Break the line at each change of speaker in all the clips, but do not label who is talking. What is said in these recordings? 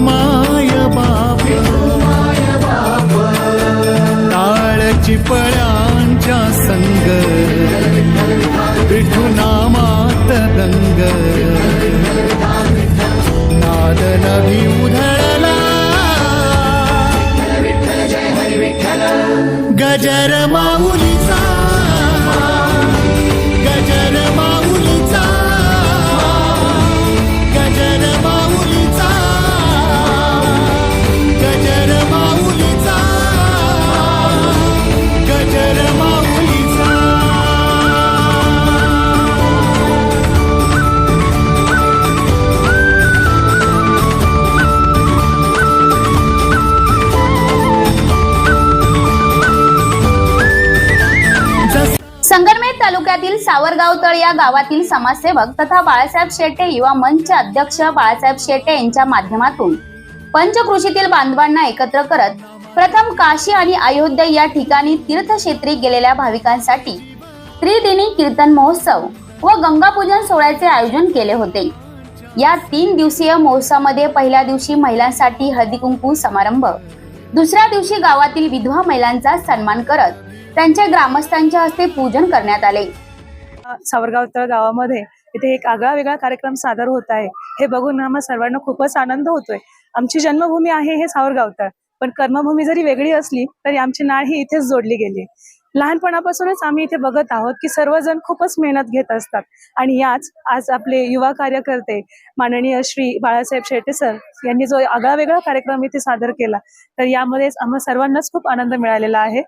माय बाप. काळ चिपळ्यांच्या संग. विठू नामात रंग नाद नभी उधळला. गजर
तालुक्यातील सावरगावतळ या गावातील समाजसेवक तथा बाळासाहेब शेट्टे युवा मंच अध्यक्ष बाळासाहेब शेट्टे यांच्या माध्यमातून पंचकृषीतील बांधवांना एकत्र करत प्रथम काशी आणि अयोध्या या ठिकाणी तीर्थक्षेत्री गेलेल्या भाविकांसाठी त्रिदिनी कीर्तन महोत्सव व गंगापूजन सोहळ्याचे आयोजन केले होते. या तीन दिवसीय महोत्सवामध्ये पहिल्या दिवशी महिलांसाठी हळदीकुंकू समारंभ दुसऱ्या दिवशी गावातील विधवा महिलांचा सन्मान करत त्यांच्या ग्रामस्थांच्या हस्ते पूजन करण्यात आले.
सावरगाव तळ गावामध्ये इथे एक आगळा वेगळा कार्यक्रम सादर होत आहे. हे बघून आम्हा सर्वांना खूपच आनंद होतोय. आमची जन्मभूमी आहे हे सावरगाव तळ पण कर्मभूमी जरी वेगळी असली तरी आमची नाळ ही इथेच जोडली गेली. लहानपणापासूनच आम्ही इथे बघत आहोत की सर्वजण खूपच मेहनत घेत असतात. आणि याच आज आपले युवा कार्यकर्ते माननीय श्री बाळासाहेब शेटे सर यांनी जो आगळा वेगळा कार्यक्रम इथे सादर केला तर यामध्येच आम्हा सर्वांनाच खूप आनंद मिळालेला आहे.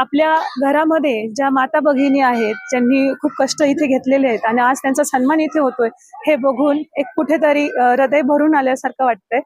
आपल्या घरामध्ये ज्या माता भगिनी आहेत ज्यांनी खूप कष्ट इथे घेतलेले आहेत आणि आज त्यांचा सन्मान इथे होतोय हे बघून एक कुठेतरी हृदय भरून आल्यासारखं वाटतंय.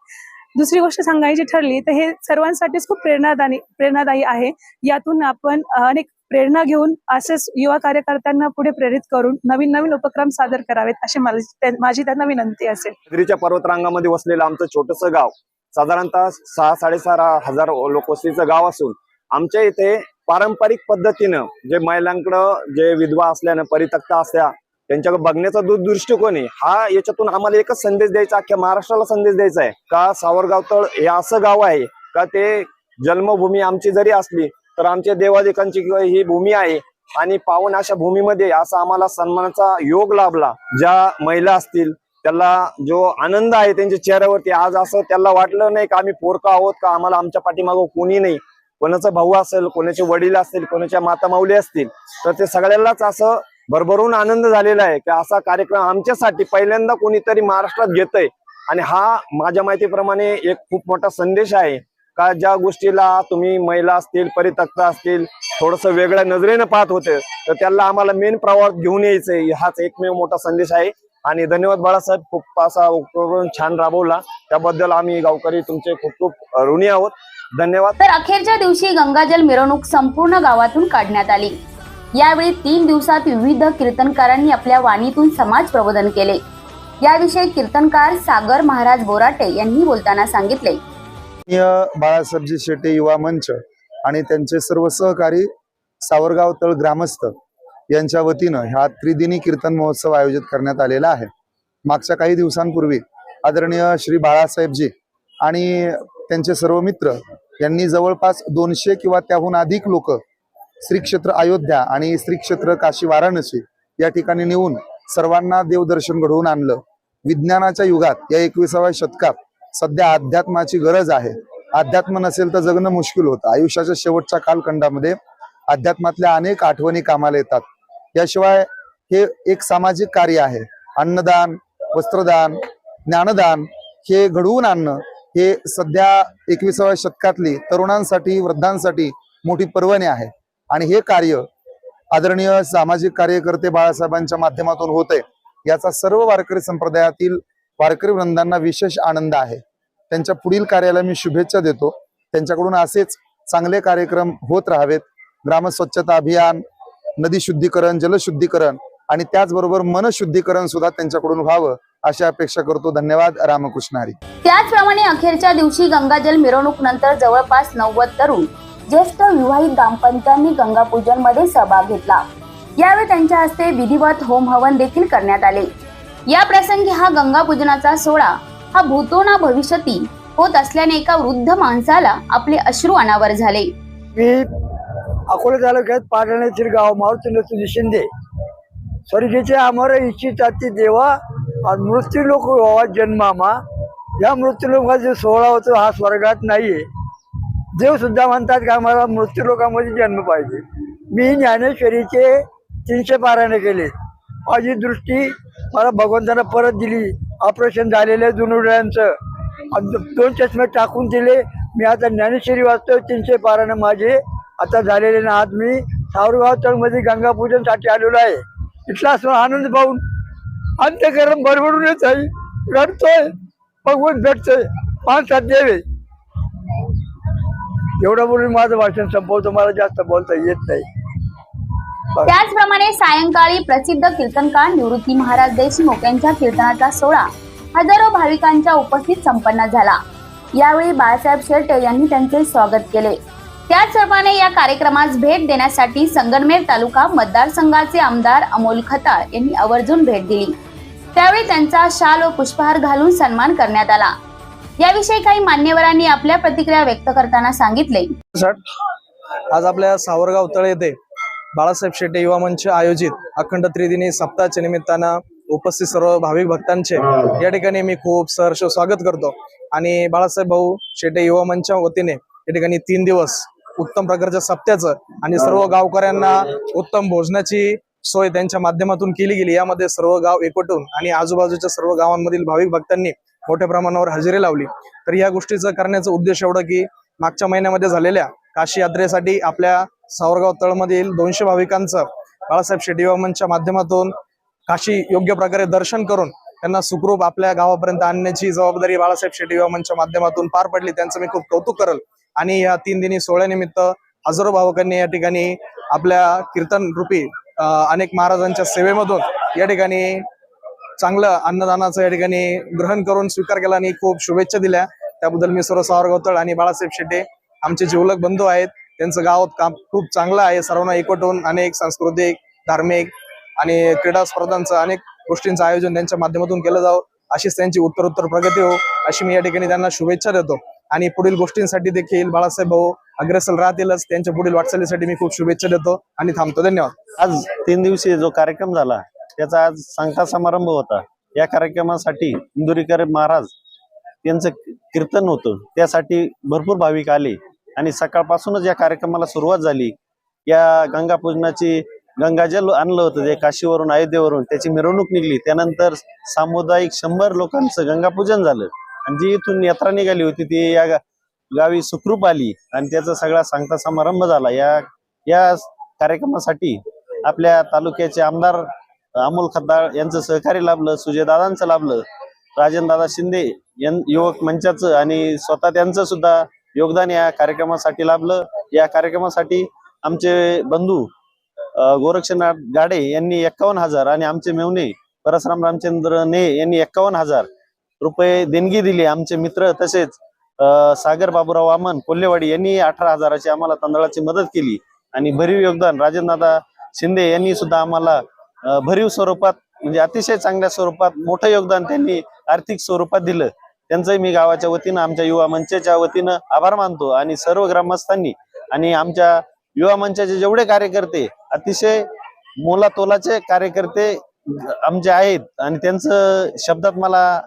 दुसरी गोष्ट सांगायची ठरली तर हे सर्वांसाठीच खूप प्रेरणादायी प्रेरणादायी आहे. यातून आपण अनेक प्रेरणा घेऊन असेच युवा कार्यकर्त्यांना पुढे प्रेरित करून नवीन नवीन उपक्रम सादर करावेत अशी माझी त्या- त्यांना विनंती असेल.
नगरीच्या पर्वतरांगामध्ये वसलेलं आमचं छोटस गाव साधारणतः सहा साडेसहा हजार लोकवस्तीचं गाव असून आमच्या इथे पारंपरिक पद्धतीनं जे महिलांकडं जे विधवा असल्यानं परितक्ता असल्या त्यांच्याकडे बघण्याचा जो दृष्टिकोन आहे. हा याच्यातून आम्हाला एकच संदेश द्यायचा अख्ख्या महाराष्ट्राला संदेश द्यायचा आहे. का सावरगाव तळ हे असं गाव आहे का ते जन्मभूमी आमची जरी असली तर आमच्या देवादिकांची किंवा ही भूमी आहे आणि पावन अशा भूमीमध्ये असा आम्हाला सन्मानाचा योग लाभला. ज्या महिला असतील त्याला जो आनंद आहे त्यांच्या चेहऱ्यावरती आज असं त्याला वाटलं नाही का आम्ही पोरका आहोत का आम्हाला आमच्या पाठीमागं कोणी नाही. कोणाचा भाऊ असेल कोणाचे वडील असतील कोणाच्या माता माऊली असतील तर ते सगळ्यांनाच असं भरभरून आनंद झालेला आहे की असा कार्यक्रम आमच्यासाठी पहिल्यांदा कोणीतरी महाराष्ट्रात घेतय. आणि हा माझ्या माहितीप्रमाणे एक खूप मोठा संदेश आहे. का ज्या गोष्टीला तुम्ही महिला असतील परितक्ता असतील थोडस वेगळ्या नजरेनं पाहत होते तर त्याला आम्हाला मेन प्रवाहात घेऊन यायचंय. हाच एकमेव मोठा संदेश आहे. आणि धन्यवाद बाळासाहेब खूप असा उपक्रम छान राबवला. त्याबद्दल आम्ही गावकरी तुमचे खूप खूप ऋणी आहोत. धन्यवाद.
तर अखेरच्या दिवशी गंगाजल मिरवणूक संपूर्ण गावातून काढण्यात आली. यावेळी तीन दिवसात विविध कीर्तनकारांनी आपल्या वाणीतून समाज प्रबोधन केले. याविषयी कीर्तनकार सागर महाराज बोराटे यांनी बोलताना सांगितले.
बाळासाहेबजी शेटे युवा मंच आणि त्यांचे सर्व सहकारी सावरगाव तळ ग्रामस्थ यांच्या वतीनं ह्या त्रिदिनी कीर्तन महोत्सव आयोजित करण्यात आलेला आहे. मागच्या काही दिवसांपूर्वी आदरणीय श्री बाळासाहेबजी आणि त्यांचे सर्व मित्र यांनी जवळपास दोनशे किंवा त्याहून अधिक लोक श्री क्षेत्र अयोध्या आणि श्री क्षेत्र काशी वाराणसी या ठिकाणी नेऊन सर्वांना देवदर्शन घडवून आणलं. विज्ञानाच्या युगात या एकविसाव्या शतकात सध्या अध्यात्माची गरज आहे. अध्यात्म नसेल तर जगणं मुश्किल होतं. आयुष्याच्या शेवटच्या कालखंडामध्ये अध्यात्मातल्या अनेक आठवणी कामाला येतात. याशिवाय हे एक सामाजिक कार्य आहे. अन्नदान वस्त्रदान ज्ञानदान हे घडवून आणणं हे सध्या एकविसाव्या शतकातली तरुणांसाठी वृद्धांसाठी मोठी पर्वणी आहे. आणि हे कार्य आदरणीय सामाजिक कार्यकर्ते बाळासाहेबांच्या माध्यमातून होते याचा सर्व वारकरी संप्रदायातील वारकरी वृंदांना विशेष आनंद आहे. त्यांच्या पुढील कार्याला मी शुभेच्छा देतो. त्यांच्याकडून असेच चांगले कार्यक्रम होत राहावेत. ग्रामस्वच्छता अभियान नदी शुद्धीकरण जलशुद्धीकरण आणि त्याचबरोबर मनशुद्धीकरण सुद्धा त्यांच्याकडून व्हावं अशी अपेक्षा करतो. धन्यवाद. रामकृष्ण हरी
त्याचप्रमाणे अखेरच्या दिवशी गंगाजल मिरवणूक नंतर जवळपास नव्वद तरुण ज्येष्ठ विवाहित दाम्पत्यांनी गंगापूजनमध्ये सहभाग घेतला. यावेळी त्यांच्या हस्ते विधिवत होम हवन देखील करण्यात आले. या प्रसंगी हा गंगापूजनाचा सोहळा हा भूतोना भविष्यती होत असल्याने एका वृद्ध माणसाला आपले अश्रू अनावर झाले.
मी अकोला तालुक्यात पाटण गाव मारुती शिंदे. स्वर्गीचे अमर इच्छिताती देवा आणि मृत्यू लोक व्हावा जन्मामा. या मृत्यू लोकांचा जो सोहळा होतो हा स्वर्गात नाहीये. देव सुद्धा म्हणतात की आम्हाला मृत्यू लोकांमध्ये जन्म पाहिजे. मी ज्ञानेश्वरीचे तीनशे पारायण केले. माझी दृष्टी मला भगवंतानं परत दिली. ऑपरेशन झालेलं दुनुड्यांचं आणि दोन चष्मे टाकून दिले. मी आता ज्ञानेश्वरी वाचतोय तीनशे पारायण माझे. आता झालेले ना आज मी सावरगाव तळमध्ये गंगापूजनसाठी आलेलो आहे. इथला असं आनंद पाहून अंत्यकरण बरबडून येत आहे. रडतोय. भगवंत भेटतोय. माणसात देवे एवढं बोलून माझं भाषण संपवतो. मला जास्त बोलता येत नाही.
त्याचप्रमाणे सायंकाळी प्रसिद्ध कीर्तनकार निवृत्ती महाराज देशमुख यांच्या कीर्तनाचा सोहळा हजारो भाविकांच्या उपस्थित संपन्न झाला. यावेळी बाळासाहेब शेट्टे यांनी त्यांचे स्वागत केले. त्याचप्रमाणे या कार्यक्रमास भेट देण्यासाठी संगमनेर तालुका मतदारसंघाचे आमदार अमोल खताळ यांनी आवर्जून भेट दिली. त्यावेळी त्यांचा शाल व पुष्पहार घालून सन्मान करण्यात आला. याविषयी काही मान्यवरांनी आपल्या प्रतिक्रिया व्यक्त करताना सांगितले.
आज आपल्या सावरगाव तळे येथे बाळासाहेब शेट्टे युवा मंच आयोजित अखंड त्रिदिनी सप्ताहाच्या निमित्तानं उपस्थित सर्व भाविक भक्तांचे या ठिकाणी मी खूप सहर्ष स्वागत करतो. आणि बाळासाहेब भाऊ शेट्टे युवा मंचच्या वतीने या ठिकाणी तीन दिवस उत्तम प्रकारच्या सप्त्याचं आणि सर्व गावकऱ्यांना उत्तम भोजनाची सोय त्यांच्या माध्यमातून केली गेली. यामध्ये सर्व गाव एकवटून आणि आजूबाजूच्या सर्व गावांमधील भाविक भक्तांनी मोठ्या प्रमाणावर हजेरी लावली. तर या गोष्टीचं करण्याचा उद्देश एवढा की मागच्या महिन्यामध्ये झालेल्या काशी यात्रेसाठी आपल्या सावरगाव तळमधील दोनशे भाविकांचं बाळासाहेब शेट्टी युवा माध्यमातून काशी योग्य प्रकारे दर्शन करून त्यांना सुखरूप आपल्या गावापर्यंत आणण्याची जबाबदारी बाळासाहेब शेट्टी युवा माध्यमातून पार पडली. त्यांचं मी खूप कौतुक करल. आणि या तीन दिनी सोहळ्यानिमित्त हजारो भावकांनी या ठिकाणी आपल्या कीर्तन रूपी अनेक महाराजांच्या सेवेमधून या ठिकाणी चांगलं अन्नदानाचं या ठिकाणी ग्रहण करून स्वीकार केला आणि खूप शुभेच्छा दिल्या. त्याबद्दल मी सर्व सावरगावतळ आणि बाळासाहेब शेट्टी आमचे जिवलक बंधू आहेत त्यांचं गाव काम खूप चांगलं आहे. सर्वांना एकवटून अनेक सांस्कृतिक धार्मिक आणि क्रीडा स्पर्धांचं अनेक गोष्टींचं आयोजन त्यांच्या माध्यमातून केलं जावं अशीच त्यांची उत्तरोत्तर प्रगती हो अशी मी या ठिकाणी त्यांना शुभेच्छा देतो. आणि पुढील गोष्टींसाठी देखील बाळासाहेब भाऊ अग्रेसर राहतीलच त्यांच्या पुढील वाटचालीसाठी मी खूप शुभेच्छा देतो आणि थांबतो. धन्यवाद.
आज तीन दिवसीय जो कार्यक्रम झाला त्याचा आज सांगता समारंभ होता. या कार्यक्रमासाठी इंदुरीकर महाराज यांचं कीर्तन होतं. त्यासाठी भरपूर भाविक आले. आणि सकाळपासूनच या कार्यक्रमाला सुरुवात झाली. या गंगा पूजनाची गंगाजल आणलं होतं ते काशीवरून अयोध्येवरून त्याची मिरवणूक निघली. त्यानंतर सामुदायिक शंभर लोकांचं गंगापूजन झालं. आणि जी इथून यात्रा निघाली होती ती या गावी सुखरूप आली. आणि त्याचा सगळा सांगता समारंभ झाला. या या कार्यक्रमासाठी आपल्या तालुक्याचे आमदार अमोल खताळ यांचं सहकार्य लाभलं सुजयदादांचं लाभलं राजनदादा शिंदे यां- युवक मंचाचं आणि स्वतः त्यांचं सुद्धा योगदान या कार्यक्रमासाठी लाभलं. या कार्यक्रमासाठी आमचे बंधू गोरक्षनाथ गाडे यांनी एक्कावन्न हजार आणि आमचे मेवणे परसराम रामचंद्र ने यांनी एक्कावन्न हजार रुपये देणगी दिली. आमचे मित्र तसेच सागर बाबूराव वामन कोल्हेवाडी यांनी अठरा हजाराची आम्हाला तांदळाची मदत केली आणि भरीव योगदान राजेंद्रदा शिंदे यांनी सुद्धा आम्हाला भरीव स्वरूपात म्हणजे अतिशय चांगल्या स्वरूपात मोठं योगदान त्यांनी आर्थिक स्वरूपात दिलं. त्यांचंही मी गावाच्या वतीनं आमच्या युवा मंचाच्या वतीनं आभार मानतो आणि सर्व ग्रामस्थांनी आणि आमच्या युवा मंचाचे जेवढे कार्यकर्ते अतिशय मोलातोलाचे कार्यकर्ते आमचे आहेत आणि त्यांचं शब्दात मला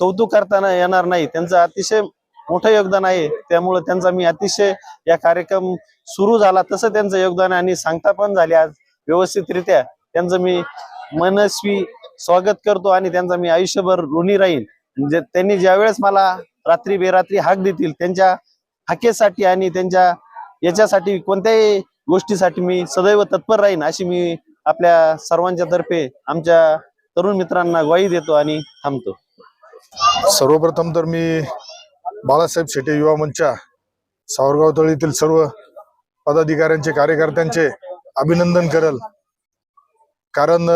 कौतुक करताना येणार नाही. त्यांचं अतिशय मोठं योगदान आहे. त्यामुळं त्यांचा मी अतिशय या कार्यक्रम सुरू झाला तसं त्यांचं योगदान आणि सांगता पण झाले आज व्यवस्थितरित्या. त्यांचं मी मनस्वी स्वागत करतो आणि त्यांचा मी आयुष्यभर ऋणी राहील म्हणजे त्यांनी ज्यावेळेस मला रात्री बेरात्री हाक देतील त्यांच्या हाकेसाठी आणि त्यांच्या याच्यासाठी कोणत्याही गोष्टीसाठी मी सदैव तत्पर राहीन अशी मी आपल्या सर्वांच्या तर्फे आमच्या तरुण मित्रांना ग्वाही देतो आणि थांबतो.
सर्वप्रथम तर मी बाळासाहेब शेटे युवा मंचच्या सावरगाव तळीतील सर्व पदाधिकाऱ्यांचे कार्यकर्त्यांचे अभिनंदन करल. कारण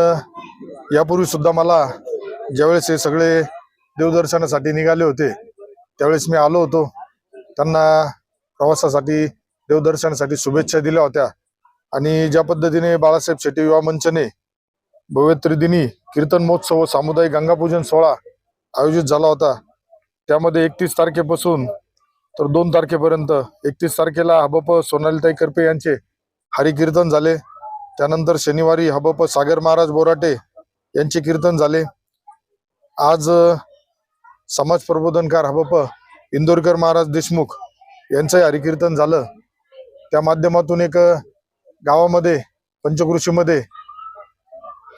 यापूर्वी सुद्धा मला ज्यावेळेस हे सगळे देवदर्शनासाठी निघाले होते. त्यावेळेस मी आलो होतो. त्यांना प्रवासासाठी देवदर्शनासाठी शुभेच्छा दिल्या होत्या. आणि ज्या पद्धतीने बाळासाहेब शेट्टी युवा मंचने भव्य त्रिदिनी कीर्तन महोत्सव व सामुदायिक गंगापूजन सोहळा आयोजित झाला होता. त्यामध्ये एकतीस तारखेपासून तर दोन तारखेपर्यंत एकतीस तारखेला हबप सोनालीताई करपे यांचे हरिकीर्तन झाले. त्यानंतर शनिवारी हबप सागर महाराज बोराटे यांचे कीर्तन झाले. आज समाज प्रबोधनकार हबप इंदोरकर महाराज देशमुख यांचंही हरिकीर्तन झालं. त्या माध्यमातून एक गावामध्ये पंचकृषीमध्ये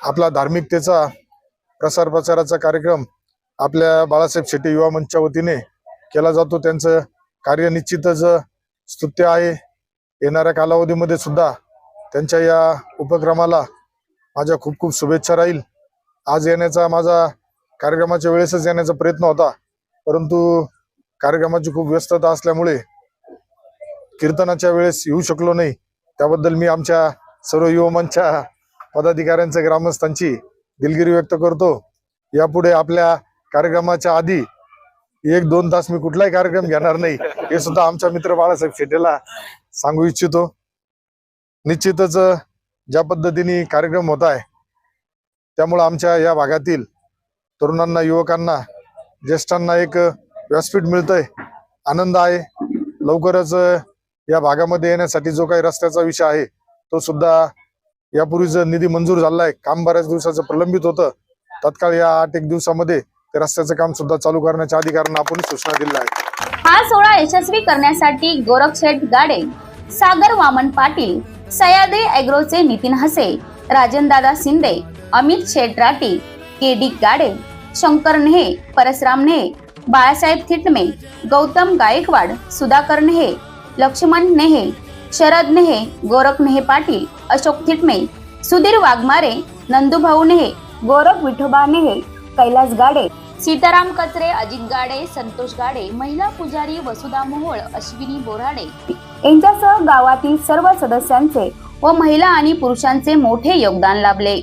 आपला धार्मिकतेचा प्रसार प्रचाराचा कार्यक्रम आपल्या बाळासाहेब शेट्टी युवा मंचच्या वतीने केला जातो. त्यांचं कार्य निश्चितच स्तुत्य आहे. येणाऱ्या कालावधीमध्ये सुद्धा त्यांच्या या उपक्रमाला माझ्या खूप खूप शुभेच्छा राहील. आज येण्याचा माझा कार्यक्रमाच्या वेळेसच येण्याचा प्रयत्न होता. परंतु कार्यक्रमाची खूप व्यस्तता असल्यामुळे कीर्तनाच्या वेळेस येऊ शकलो नाही. त्याबद्दल मी आमच्या सर्व युवमांच्या पदाधिकाऱ्यांचं ग्रामस्थांची दिलगिरी व्यक्त करतो. यापुढे आपल्या कार्यक्रमाच्या आधी एक दोन तास मी कुठलाही कार्यक्रम घेणार नाही हे सुद्धा आमच्या मित्र बाळासाहेब शेटेला सांगू इच्छितो. निश्चितच ज्या पद्धतीने कार्यक्रम होत आहे त्यामुळं आमच्या या भागातील तरुणांना युवकांना ज्येष्ठांना एक व्यासपीठ मिळतंय आनंद आहे. लवकरच या भागामध्ये येण्यासाठी जो काही रस्त्याचा विषय आहे तो सुद्धा यापूर्वीच निधी मंजूर झाला आहे काम बऱ्याच दिवसाचं प्रलंबित होतं. तत्काळ या आठ एक दिवसामध्ये ते रस्त्याचं काम सुद्धा चालू करण्याच्या अधिकाऱ्यांना आपण सूचना दिल्या आहेत.
हा सोहळा यशस्वी करण्यासाठी गोरखशेठ गाडे सागर वामन पाटील सयादे अॅग्रोचे नितीन हसे राजनदादा शिंदे अमित शेठ राठी के डी गाडे शंकर नेहे परसराम नेहे बाळासाहेब थिटमे गौतम गायकवाड सुधाकर नेहे लक्ष्मण नेहे शरद नेहे गोरख नेहे पाटील अशोक थिटमे सुधीर वाघमारे नंदूभाऊ नेहे गोरख विठोबा नेहे कैलास गाडे सीताराम कचरे अजित गाडे संतोष गाडे महिला पुजारी वसुधा मोहोळ अश्विनी बोराडे यांच्यासह गावातील सर्व सदस्यांचे व महिला आणि पुरुषांचे मोठे योगदान लाभले.